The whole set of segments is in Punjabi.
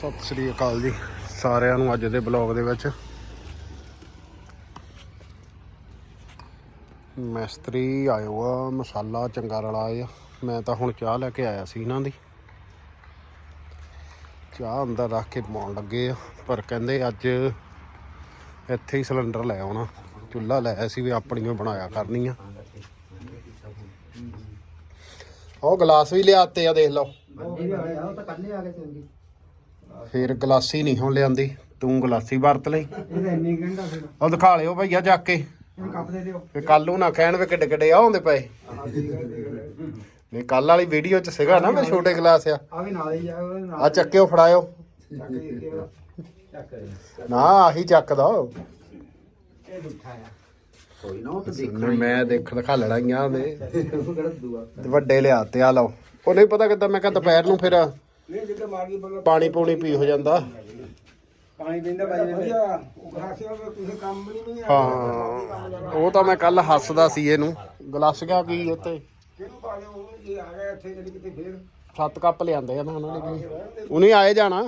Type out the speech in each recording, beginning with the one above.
ਸਤਿ ਸ੍ਰੀ ਅਕਾਲ ਜੀ ਸਾਰਿਆਂ ਨੂੰ ਅੱਜ ਦੇ ਬਲੌਗ ਦੇ ਵਿੱਚ। ਮਿਸਤਰੀ ਆਇਓ ਆ, ਮਸਾਲਾ ਚੰਗਾ ਰਲਾ ਆ। ਮੈਂ ਤਾਂ ਹੁਣ ਚਾਹ ਲੈ ਕੇ ਆਇਆ ਸੀ ਇਹਨਾਂ ਦੀ। ਚਾਹ ਅੰਦਰ ਰੱਖ ਕੇ ਪਾਉਣ ਲੱਗੇ ਆ, ਪਰ ਕਹਿੰਦੇ ਅੱਜ ਇੱਥੇ ਹੀ ਸਿਲੰਡਰ ਲੈ ਆਉਣਾ। ਚੁੱਲ੍ਹਾ ਲੈ ਸੀ ਵੀ ਆਪਣੀਆਂ ਬਣਾਇਆ ਕਰਨੀ ਆ ਉਹ ਗਲਾਸ ਵੀ ਲਿਆਤੇ ਆ, ਦੇਖ ਲਓ। ਉਹ ਵੀ ਆਇਆ ਉਹ ਤਾਂ ਕੱਲੇ ਆ ਗਏ ਚੰਗੀ ਫੇਰ ਗਲਾਸੀ ਨਹੀਂ ਹੁਣ ਲਿਆਂਦੀ ਤੂੰ ਗਲਾਸੀ ਵਰਤ ਲਈ। ਇਹਦਾ ਇੰਨੀ ਘੰਟਾ ਫਿਰ। ਉਹ ਦਿਖਾ ਲਿਓ ਭਈਆ ਜਾ ਕੇ। ਇਹਨੂੰ ਕੱਪ ਦੇ ਦਿਓ। ਫੇ ਕੱਲ ਨੂੰ ਨਾ ਕਹਿਣ ਵੀ ਕਿੱਡੇ ਕਿੱਡੇ ਆਉਂਦੇ ਪਏ। ਨਹੀਂ ਕੱਲ ਵਾਲੀ ਵੀਡੀਓ ਚ ਸੀਗਾ ਨਾ ਮੈਂ ਛੋਟੇ ਗਲਾਸ ਆ। ਆ ਵੀ ਨਾਲ ਹੀ ਆ ਉਹਦੇ ਨਾਲ ਆ ਚੱਕਿਓ ਫੜਾਇਓ। ਚੱਕ ਚੱਕ ਨਾ ਆਹੀ ਚੱਕਦਾ ਇਹ ਦੁੱਠਾ ਆ। ਕੋਈ ਨਾ ਉਹ ਤਾਂ ਦੇਖ ਨਹੀਂ, ਮੈਂ ਦੇਖ ਦਿਖਾ ਲੜਾਈਆਂ ਦੇ ਉਹ ਕਿਹੜਾ ਦੂਆ? ਤੇ ਵੱਡੇ ਲਿਆਤੇ ਆ ਲਓ। ਉਹ ਨਹੀਂ ਪਤਾ ਕਿੱਦਾਂ ਮੈਂ ਕਿਹਾ ਦੁਪਹਿਰ ਨੂੰ ਫਿਰ ਨਹੀਂ ਜਿੱਦਾਂ ਮਾਰਗੀ ਬੰਦਾ ਪਾਣੀ ਪੂਣੀ ਪੀ ਹੋ ਜਾਂਦਾ। ਪਾਣੀ ਪੀਂਦਾ ਬਾਈ ਨੇ ਉਹ ਗਲਾਸਿਆਂ ਦਾ ਤੁਸੀਂ ਕੰਮ ਵੀ ਨਹੀਂ ਹਾਂ ਉਹ ਤਾਂ ਮੈਂ ਕੱਲ ਹੱਸਦਾ ਸੀ ਇਹਨੂੰ। ਗਲਾਸੀਆਂ ਕੀ ਉੱਤੇ? ਕਿਹਨੂੰ ਪਾ ਲਿਓ? ਉਹ ਜੇ ਆ ਗਿਆ ਇੱਥੇ ਜਿਹੜੀ ਕਿਤੇ ਫੇਰ। ਸੱਤ ਕੱਪ ਲਿਆਂਦੇ ਆ ਨਾ ਉਹਨਾਂ ਨੇ ਵੀ। ਉਹਨੇ ਆਏ ਜਾਣਾ।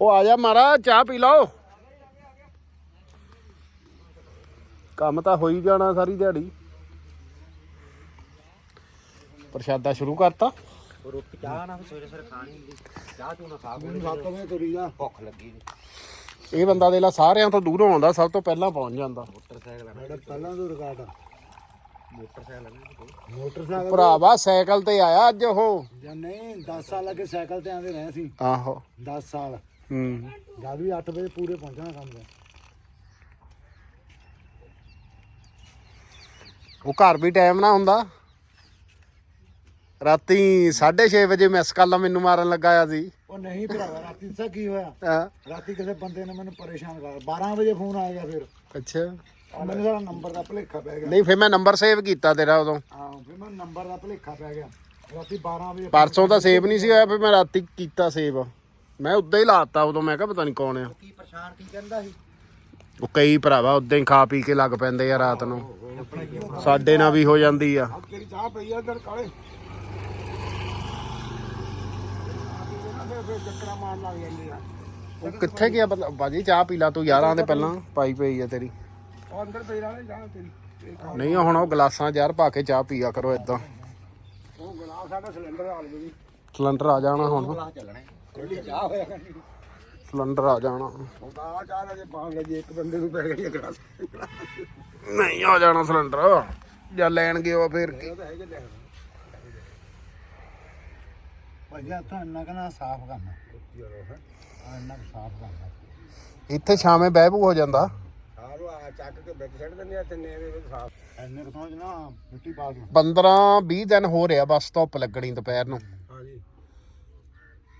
ਉਹ ਆ ਜਾ ਮਾਰਾ ਚਾਹ ਪੀ ਲਓ। ਕੰਮ ਤਾਂ ਹੋ ਹੀ ਜਾਣਾ ਸਾਰੀ ਦਿਹਾੜੀ। ਪ੍ਰਸ਼ਾਦਾ ਸ਼ੁਰੂ ਕਰਤਾ। ਰੋਟੀ ਚਾਹ ਨਾ ਸਵੇਰੇ ਸਵੇਰੇ ਖਾਣੀ ਹੁੰਦੀ। ਚਾਹ ਤੂੰ ਨਾ ਖਾ ਕੋਈ। ਸੱਤ ਵਜੇ ਤੁਰੀ ਜਾ। ਭੁੱਖ ਲੱਗੀ ਨੀ। ਇਹ ਬੰਦਾ ਦੇ ਲਾ ਸਾਰਿਆਂ ਤੋਂ ਦੂਰੋਂ ਆਉਂਦਾ ਸਭ ਤੋਂ ਪਹਿਲਾਂ ਪਹੁੰਚ ਜਾਂਦਾ। ਮੋਟਰਸਾਈਕਲ ਆ ਸਾਡਾ ਪਹਿਲਾਂ ਤੋਂ ਰਿਕਾਰਡ ਮੋਟਰਸਾਈਕਲ ਆ ਨਾ ਮੋਟਰਸਾਈਕਲ ਭਰਾਵਾ ਸਾਈਕਲ ਤੇ ਆਇਆ ਅੱਜ ਉਹ? ਜਾਂ ਨਹੀਂ 10 ਸਾਲ ਲੱਗੇ ਸਾਈਕਲ ਤੇ ਆਂਦੇ ਰਹੇ ਸੀ। ਆਹੋ। 10 ਸਾਲ। ਹੂੰ। ਜਦ ਵੀ 8 ਵਜੇ ਪੂਰੇ ਪਹੁੰਚਣਾ ਕੰਮ ਤੇ। ਉਹ ਘਰ ਵੀ ਟਾਈਮ ਨਾ ਹੁੰਦਾ। ਰਾਤੀ 6:30 ਵਜੇ ਮਿਸ ਕਾਲਾਂ ਮੈਨੂੰ ਮਾਰਨ ਲੱਗਾ ਆ ਸੀ। ਉਹ ਨਹੀਂ ਭਰਾਵਾ ਰਾਤੀ ਦੱਸਾਂ ਕੀ ਹੋਇਆ? ਹਾਂ, ਰਾਤੀ ਕਿਸੇ ਬੰਦੇ ਨੇ ਮੈਨੂੰ ਪਰੇਸ਼ਾਨ ਕਰ 12 ਵਜੇ ਫੋਨ ਆ ਗਿਆ ਫਿਰ। ਅੱਛਾ। ਮੈਨੂੰ ਸਾਡਾ ਨੰਬਰ ਦਾ ਭੁਲੇਖਾ ਪੈ ਗਿਆ। ਨਹੀਂ ਫਿਰ ਮੈਂ ਨੰਬਰ ਸੇਵ ਕੀਤਾ ਤੇਰਾ ਉਦੋਂ। ਹਾਂ ਫਿਰ ਮੈਨੂੰ ਨੰਬਰ ਦਾ ਭੁਲੇਖਾ ਪੈ ਗਿਆ। ਰਾਤੀ 12 ਵਜੇ ਪਰਸੋਂ ਤਾਂ ਸੇਵ ਨਹੀਂ ਸੀ ਹੋਇਆ ਫਿਰ ਮੈਂ ਰਾਤੀ ਕੀਤਾ ਸੇਵ ਮੈਂ ਉਦਾਂ ਹੀ ਲਾਤਾ ਉਦੋਂ ਮੈਂ ਕਿਹਾ ਪਤਾ ਨਹੀਂ ਕੌਣ ਆ। ਕੀ ਪਰੇਸ਼ਾਨ ਕੀ ਕਹਿੰਦਾ ਸੀ? ਉਹ ਕਈ ਭਰਾਵਾ ਉਦਾਂ ਹੀ ਖਾ ਪੀ ਕੇ ਲੱਗ ਪੈਂਦੇ ਆ ਰਾਤ ਨੂੰ। ਸਾਡੇ ਨਾਲ ਵੀ ਹੋ ਜਾਂਦੀ ਆ। ਤੇਰੀ ਚਾਹ ਪਈ ਆ ਇੱਧਰ ਕਾਲੇ। ਫਿਰ ਚੱਕਰਾਂ ਮਾਰਨ ਲੱਗ ਜਾਂਦੇ ਆ। ਉਹ ਕਿੱਥੇ ਗਿਆ ਬੰਦਾ? ਬਾਜੀ ਚਾਹ ਪੀ ਲਾ ਤੂੰ ਯਾਰਾਂ ਦੇ ਪਹਿਲਾਂ ਪਾਈ ਪਈ ਆ ਤੇਰੀ। ਉਹ ਅੰਦਰ ਪਈ ਰਹਿਣੇ ਚਾਹ ਤੇਰੀ। ਇਹ ਨਹੀਂ ਹੁਣ ਉਹ ਗਲਾਸਾਂ ਯਾਰ ਪਾ ਕੇ ਚਾਹ ਪੀਆ ਕਰੋ ਇਦਾਂ ਉਹ ਗਲਾਸ ਸਾਡਾ ਸਿਲੰਡਰ ਆ ਸਿਲੰਡਰ ਜਾਣਾ ਹੁਣ। ਗਲਾਸ ਚੱਲਣਾ ਕੋਈ ਚਾਹ ਹੋਇਆ ਕਰਨੀ। ਸਿਲੰਡਰ ਆ ਜਾਣਾ। ਉਹ ਆ ਚਾਹ ਦਾ ਜੇ ਪਾਣ ਲੱਗੇ ਇੱਕ ਬੰਦੇ ਨੂੰ ਪੈ ਗਿਆ ਗਲਾਸ। ਨਹੀਂ ਆ ਜਾਣਾ ਸਿਲੰਡਰ। ਜਾਂ ਲੈਣ ਗਏ ਉਹ ਫੇਰ। ਕੀ ਉਹ ਤਾਂ ਹੈਗੇ ਲੈ ਭਾਈ ਹੱਥਾਂ ਇੰਨਾ ਕਨਾ ਸਾਫ਼ ਕਰਨਾ। ਆ ਇੰਨਾ ਕੁ ਸਾਫ਼ ਕਰਨਾ। ਇੱਥੇ ਛਾਵੇਂ ਬਹਿਬੂ ਹੋ ਜਾਂਦਾ। ਸਾਰੂ ਆ ਚੱਕ ਕੇ ਵਿੱਚ ਛੱਡ ਦਿੰਦੇ ਆ ਤਿੰਨੇ ਦੇ ਵਿੱਚ ਸਾਫ਼। ਇੰਨੇ ਕੁ ਨਾ ਮਿੱਟੀ ਪਾ ਦੂੰ 15 20 ਦਿਨ ਹੋ ਰਿਹਾ ਬਸ ਧੁੱਪ ਲੱਗਣੀ ਦੁਪਹਿਰ ਨੂੰ। ਹਾਂਜੀ।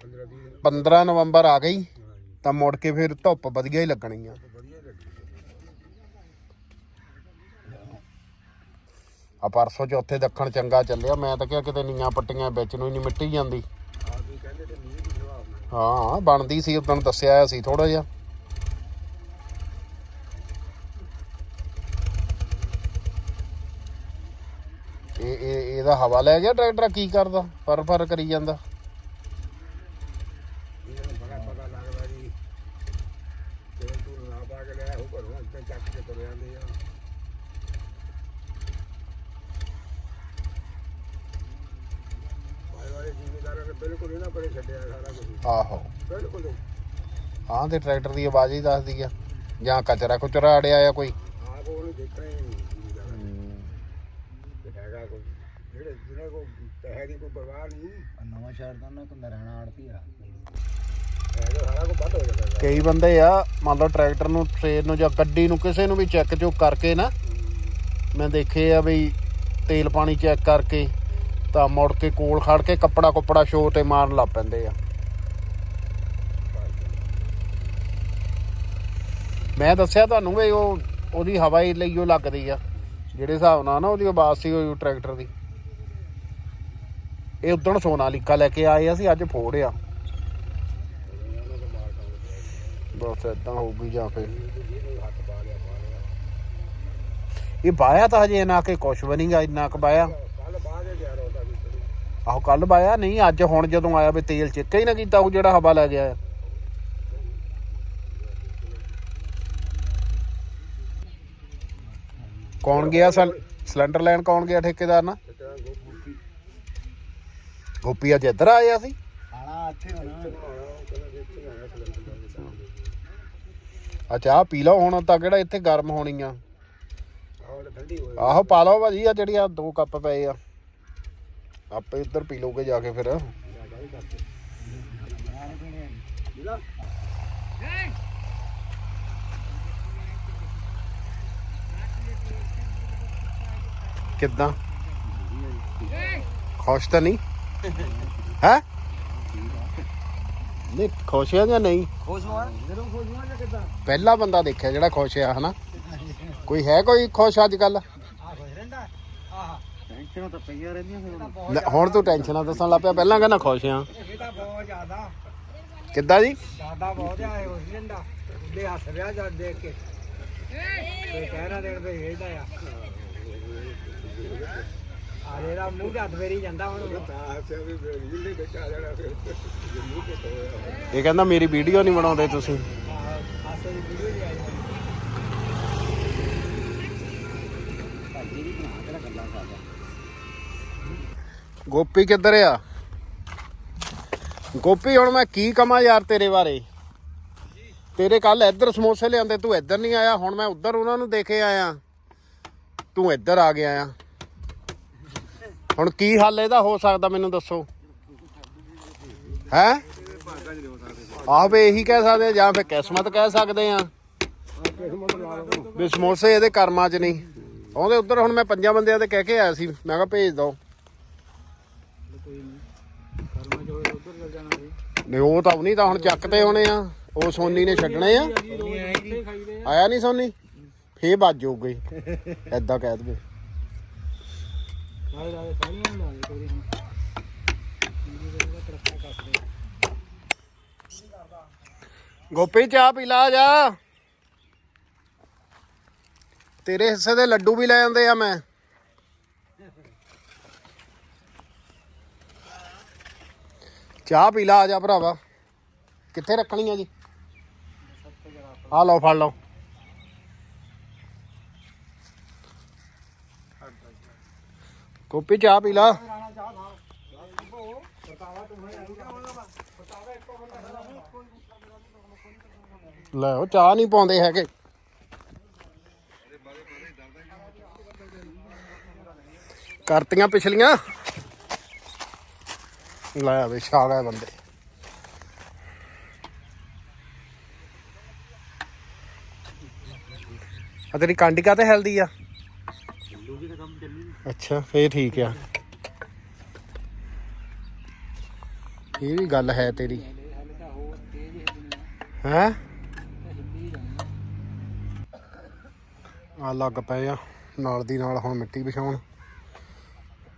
15 20 15 ਨਵੰਬਰ ਆ ਗਈ ਹਾਂਜੀ। ਤਾਂ ਮੁੜ ਕੇ ਫਿਰ ਧੁੱਪ ਵਧੀਆ ਹੀ ਲੱਗਣੀ ਆ। ਵਧੀਆ ਲੱਗੀ ਆ। ਪਰਸੋਂ ਚੌਥੇ ਦੱਖਣ ਚੰਗਾ ਚੱਲਿਆ ਮੈਂ ਤਾਂ ਕਿਹਾ ਕਿਤੇ ਨੀਆਂ ਪੱਟੀਆਂ ਵਿੱਚ ਨੂੰ ਹੀ ਨਹੀਂ ਮਿੱਟੀ ਜਾਂਦੀ ਆ ਵੀ ਕਹਿੰਦੇ ਤੇ ਮੀਂਹ ਦੀ ਜਵਾਬ ਹਾਂ, ਬਣਦੀ ਸੀ, ਉਦੋਂ ਦੱਸਿਆ ਸੀ ਥੋੜਾ ਜਿਹਾ। ਇਹ ਇਹ, ਇਹਦਾ ਹਵਾ ਲੈ ਗਿਆ ਟਰੈਕਟਰ, ਕੀ ਕਰਦਾ? ਪਰ ਫਰ ਕਰੀ ਜਾਂਦਾ। ਚੱਕ ਕੇ ਤੁਰ ਜਾਂਦੇ ਆ ਭਾਈ ਵਾਲੇ ਜ਼ਿਮੀਦਾਰਾਂ ਨੇ ਬਿਲਕੁਲ ਇਹਨਾਂ ਪਰੇ ਛੱਡਿਆ ਸਾਰਾ ਕੁਝ ਆਹੋ। ਬਿਲਕੁਲ। ਹੀ। ਤੇ ਟਰੈਕਟਰ ਦੀ ਆਵਾਜ਼ ਹੀ ਦੱਸਦੀ ਆ। ਜਾਂ ਕਚਰਾ ਕੁਚਰਾ ਅੜਿਆ ਆ ਕੋਈ। ਆਪ ਉਹਨੂੰ ਦੇਖਣਾ ਹੀ ਨਹੀਂ ਜ਼ਿਮੀਦਾਰਾਂ ਨੇ ਕਿ ਹੈਗਾ ਕੋਈ? ਜਿਹੜੇ ਜਿਹਨਾਂ ਕੋ ਪੈਸੇ ਦੀ ਕੋਈ ਪਰਵਾਹ ਨਹੀਂ। ਨਵਾਂ ਸ਼ਹਿਰ ਦਾ ਨਾ ਕੋਈ ਨਰਾਣਾ ਆੜਤੀ ਆ। ਹੈਗਾ ਸਾਰਾ ਕੁਝ ਵੱਧ ਹੋ ਜਾਂਦਾ ਕਈ ਬੰਦੇ ਆ ਮੰਨ ਲਓ ਟਰੈਕਟਰ ਨੂੰ ਟ੍ਰੇਨ ਨੂੰ ਜਾਂ ਗੱਡੀ ਨੂੰ ਕਿਸੇ ਨੂੰ ਵੀ ਚੈੱਕ ਚੁੱਕ ਕਰਕੇ ਨਾ ਮੈਂ ਦੇਖੇ ਆ ਵੀ ਤੇਲ ਪਾਣੀ ਚੈੱਕ ਕਰਕੇ ਤਾਂ ਮੁੜ ਕੇ ਕੋਲ ਖੜ ਕੇ ਕੱਪੜਾ ਕੁੱਪੜਾ ਸ਼ੋਅ ਤੇ ਮਾਰਨ ਲੱਗ ਪੈਂਦੇ ਆ। ਮੈਂ ਦੱਸਿਆ ਤੁਹਾਨੂੰ ਵੀ ਉਹ, ਉਹਦੀ ਹਵਾ ਹੀ ਲਈ ਉਹ ਲੱਗਦੀ ਆ। ਜਿਹੜੇ ਹਿਸਾਬ ਨਾਲ ਨਾ ਉਹਦੀ ਆਵਾਜ਼ ਸੀ ਉਹ ਟਰੈਕਟਰ ਦੀ। ਇਹ ਉਦੋਂ ਸੋਨਾਲੀਕਾ ਲੈ ਕੇ ਆਏ ਆ ਸੀ ਅੱਜ ਫੋੜਿਆ ਬਸ ਇਦਾਂ ਹੋਊਗੀ ਜਾਂ ਫਿਰ। ਇਹ ਬਾਇਆ ਤਾਂ ਹਜੇ ਨਾ ਕਿ ਕੁਛ ਵੀ ਨਹੀਂਗਾ ਇੰਨਾ ਕੁ ਬਾਇਆ ਕੱਲ ਬਾਅਦ ਇਹ ਗਿਆ ਰੋਦਾ ਵੀ ਆਹੋ ਕੱਲ ਪਾਇਆ ਨਹੀਂ ਅੱਜ ਹੁਣ ਜਦੋਂ ਆਇਆ ਵੀ ਤੇਲ ਚਿੱਕਾ ਹੀ ਨਾ ਕੀਤਾ ਉਹ ਜਿਹੜਾ ਹਵਾ ਲੈ ਗਿਆ ਕੌਣ ਗਿਆ ਸਲ- ਸਿਲੰਡਰ ਲੈਣ ਕੌਣ ਗਿਆ ਠੇਕੇਦਾਰ ਨਾਲ? ਗੋਪੀ ਅੱਜ ਇੱਧਰ ਆਇਆ ਸੀ। ਹੋਣਾ। ਆ ਪੀ ਲਓ ਹੁਣ ਤਾਂ ਕਿਹੜਾ ਇੱਥੇ ਗਰਮ ਹੋਣੀ ਆ। ਆਹੋ ਪਾ ਲਓ ਭਾਜੀ ਆ ਜਿਹੜੀ ਆ ਦੋ ਕੱਪ ਪਏ ਆ। ਆਪੇ ਉੱਧਰ ਪੀ ਲਓਗੇ ਜਾ ਕੇ ਫਿਰ। ਕਿੱਦਾਂ? ਖੁਸ਼ ਤਾਂ ਨਹੀਂ? ਹੈ? ਨਹੀਂ ਖੁਸ਼ ਆ ਜਾਂ ਨਹੀਂ? ਖੁਸ਼ ਹੋਣ ਜਦੋਂ ਖੋਜ ਹੋਣਾ ਜਾਂ ਕਿਦਾਂ? ਪਹਿਲਾ ਬੰਦਾ ਦੇਖਿਆ ਜਿਹੜਾ ਖੁਸ਼ ਆ ਹਨਾ? ਕੋਈ ਹੈ ਕੋਈ ਖੁਸ਼ ਅੱਜ ਕੱਲ ਆ ਖੋਜ ਰਹਿੰਦਾ? ਆਹ। ਟੈਨਸ਼ਨਾਂ ਤਾਂ ਪਈਆਂ ਰਹਿੰਦੀਆਂ ਫਿਰ ਹੁਣ। ਹੁਣ ਤੂੰ ਟੈਨਸ਼ਨਾਂ ਦੱਸਣ ਲੱਗ ਪਿਆ ਪਹਿਲਾਂ ਕਹਿੰਦਾ ਖੁਸ਼ ਆ ਇਹ ਤਾਂ ਬਹੁਤ ਜ਼ਿਆਦਾ। ਕਿੱਦਾਂ ਜੀ? ਜ਼ਿਆਦਾ ਬਹੁਤ ਆ ਇਹ ਖੁਸ਼ ਰਹਿੰਦਾ ਦੇ। ਹੱਸ ਰਿਹਾ ਜਦ ਦੇਖ ਕੇ। ਤੇ ਕਹਿਣਾ ਦੇਣ ਵੀ ਇਹਦਾ ਆ। ਆ ਜਿਹੜਾ ਮੂੰਹ ਜੱਦ ਫੇਰੀ ਜਾਂਦਾ ਹੁਣ। ਇਹ ਕਹਿੰਦਾ ਮੇਰੀ ਵੀਡੀਓ ਨਹੀਂ ਬਣਾਉਂਦੇ ਤੁਸੀਂ। ਹਾਸੇ ਦੀ ਵੀਡੀਓ ਜੀ ਆਈ ਭਾਜੀ ਦੀ ਬਣਾ ਕੇ ਗੱਲਾਂ ਕਰਦਾ। ਗੋਪੀ ਕਿੱਧਰ ਆ? ਗੋਪੀ ਹੁਣ ਮੈਂ ਕੀ ਕਮਾਂ ਯਾਰ ਤੇਰੇ ਬਾਰੇ? ਤੇਰੇ ਕੱਲ ਇੱਧਰ ਸਮੋਸੇ ਲਿਆਂਦੇ ਤੂੰ ਇੱਧਰ ਨਹੀਂ ਆਇਆ ਹੁਣ ਮੈਂ ਉੱਧਰ ਉਹਨਾਂ ਨੂੰ ਦੇਖੇ ਆਇਆ। ਤੂੰ ਇੱਧਰ ਆ ਗਿਆ ਆ। ਹੁਣ ਕੀ ਹੱਲ ਇਹਦਾ ਹੋ ਸਕਦਾ ਮੈਨੂੰ ਦੱਸੋ? ਹੈ? ਆਹ ਵੀ ਇਹੀ ਕਹਿ ਸਕਦੇ ਆ, ਜਾਂ ਫਿਰ ਕਿਸਮਤ ਕਹਿ ਸਕਦੇ ਆ ਵੀ ਸਮੋਸੇ ਇਹਦੇ ਕਰਮਾਂ 'ਚ ਨਹੀਂ। ਉਹਦੇ ਉੱਧਰ ਹੁਣ ਮੈਂ ਪੰਜਾਂ ਬੰਦਿਆਂ ਦੇ ਕਹਿ ਕੇ ਆਇਆ ਸੀ ਮੈਂ ਕਿਹਾ ਭੇਜ ਦੋ। ਨਹੀਂ, ਉਹ ਤਾਂ ਨਹੀਂ ਤਾਂ ਹੁਣ ਚੱਕਦੇ ਹੋਣੇ ਆ। ਉਹ ਸੋਨੀ ਨੇ ਛੱਡਣੇ ਆ। ਆਇਆ ਨਹੀਂ ਸੋਨੀ? ਫੇਰ ਵੱਜ ਜਾਊਗੀ ਐਦਾਂ ਕਹਿ ਦਵੇ। ਗੋਪੀ, ਚਾਹ ਪੀ ਲਾ ਜਾ। ਤੇਰੇ ਹਿੱਸੇ ਦੇ ਲੱਡੂ ਵੀ ਲੈ ਆਉਂਦੇ ਆ ਮੈਂ। ਚਾਹ ਪੀ ਲਾ ਆ ਜਾ ਭਰਾਵਾ। ਕਿੱਥੇ ਰੱਖਣੀ ਆ ਜੀ? ਆ ਲਓ, ਫੜ ਲਓ। ਕੋਪੀ ਚਾਹ ਪੀ ਲਾ। ਲੈ ਉਹ ਚਾਹ ਨਹੀਂ ਪਾਉਂਦੇ ਹੈਗੇ। ਕਰਤੀਆਂ ਪਿਛਲੀਆਂ। ਲੈ ਵੇ ਛਾ ਗਏ ਬੰਦੇ। ਆ ਤੇਰੀ ਕਾਂਡਿਕਾ ਤੇ ਹੈਲਦੀ ਆ? ਅੱਛਾ, ਫੇਰ ਠੀਕ ਆ। ਇਹ ਵੀ ਗੱਲ ਹੈ ਤੇਰੀ। ਹੈ? ਆ ਲੱਗ ਪਏ ਆ, ਨਾਲ ਦੀ ਨਾਲ ਹੁਣ ਮਿੱਟੀ ਵਿਛਾਉਣ।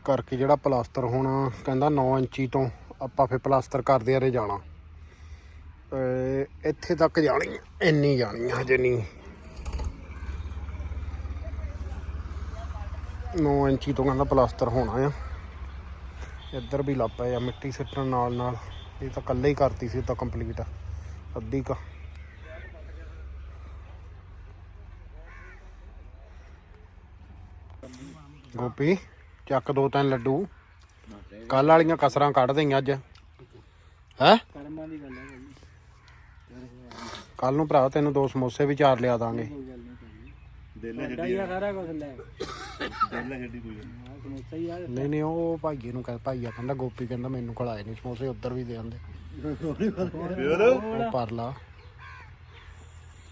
ਕਰਕੇ ਜਿਹੜਾ ਪਲਾਸਟਰ ਹੋਣਾ, ਕਹਿੰਦਾ 9 ਇੰਚੀ ਤੋਂ ਆਪਾਂ ਫੇ ਪਲਾਸਟਰ ਕਰਦੇ ਆਰੇ ਜਾਣਾ। ਇੱਥੇ ਤੱਕ ਜਾਣੀ ਇੰਨੀ ਜਾਣੀ ਹਜੇ ਨਹੀਂ। 9 ਇੰਚੀ ਤੋਂ ਕਹਿੰਦਾ ਪਲਾਸਟਰ ਹੋਣਾ ਆ। ਇੱਧਰ ਵੀ ਲੱਗ ਪਏ ਆ ਮਿੱਟੀ ਸਿੱਟਣ ਨਾਲ ਨਾਲ। ਇਹ ਤਾਂ ਇਕੱਲੇ ਹੀ ਕਰਤੀ ਸੀ ਤਾਂ ਕੰਪਲੀਟ ਅੱਧੀ ਕਾ। ਗੋਪੀ? ਚੱਕ ਦੋ ਤਿੰਨ ਲੱਡੂ। ਕੱਲ ਵਾਲੀਆਂ ਕਸਰਾਂ ਕੱਢ ਦੇਈਆਂ ਅੱਜ। ਹੈ? ਕਰਮਾਂ ਦੀ ਗੱਲ ਹੈ ਕੱਲ ਨੂੰ ਭਰਾ ਤੈਨੂੰ ਦੋ ਸਮੋਸੇ ਵੀ ਚਾਰ ਲਿਆ ਦਾਂਗੇ। ਵੱਡਾ ਹੀ ਆ ਸਾਰਾ ਕੁਝ ਲੈ। ਨਹੀਂ। ਨਹੀਂ ਉਹ ਭਾਈਏ ਨੂੰ ਕਹਿ ਭਾਈਆ ਕਹਿੰਦਾ ਗੋਪੀ ਕਹਿੰਦਾ ਮੈਨੂੰ ਖਲਾਏ ਨਹੀਂ ਸਮੋਸੇ ਉੱਧਰ ਵੀ ਦੇ ਆਂਦੇ। ਉਹ ਪਰ ਲਾ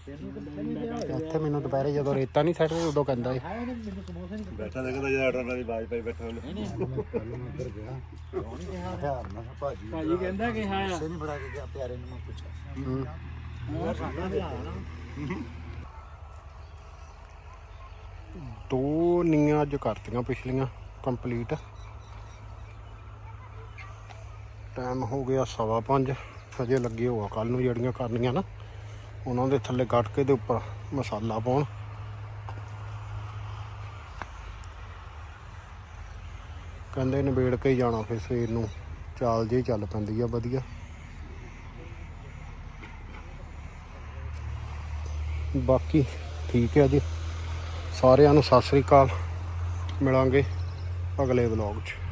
ਇੱਥੇ ਮੈਨੂੰ ਦੁਪਹਿਰੇ ਜਦੋਂ ਰੇਤਾ ਨਹੀਂ ਸੱਟਦੇ ਉਦੋਂ ਕਹਿੰਦਾ ਸੀ। ਬੈਠਾ ਦੇਖਦਾ ਜਿਹੜਾ ਆਰਡਰ ਨਾਲ ਦੀ ਬਾਜ ਪਾਈ ਬੈਠਾ ਉਹਨੇ ਭਾਜੀ ਕਹਿੰਦਾ ਕਿ ਹਾਂ। ਆ ਨਹੀਂ ਫੜਾ ਕੇ ਗਿਆ ਪਿਆਰੇ ਨੂੰ ਮੈਂ ਪੁੱਛਿਆ। ਦੋ ਨੀਆਂ ਅੱਜ ਕਰਤੀਆਂ ਪਿਛਲੀਆਂ ਕੰਪਲੀਟ। ਟਾਈਮ ਹੋ ਗਿਆ ਸਵਾ ਪੰਜ ਹਜੇ ਲੱਗੇ ਹੋਆ ਕੱਲ ਨੂੰ ਜਿਹੜੀਆਂ ਕਰਨੀਆਂ ਨਾ। ਉਹਨਾਂ ਦੇ ਥੱਲੇ ਕੱਟ ਕੇ ਦੇ ਉੱਪਰ ਮਸਾਲਾ ਪਾਉਣ। ਕਹਿੰਦੇ ਨਿਬੇੜ ਕੇ ਹੀ ਜਾਣਾ ਫਿਰ ਸਵੇਰ ਨੂੰ। ਚਾਲ ਜੇ ਚੱਲ ਪੈਂਦੀ ਆ, ਵਧੀਆ। ਬਾਕੀ ਠੀਕ ਹੈ ਜੀ। ਸਾਰਿਆਂ ਨੂੰ ਸਤਿ ਸ੍ਰੀ ਅਕਾਲ। ਮਿਲਾਂਗੇ ਅਗਲੇ ਵਲੌਗ 'ਚ।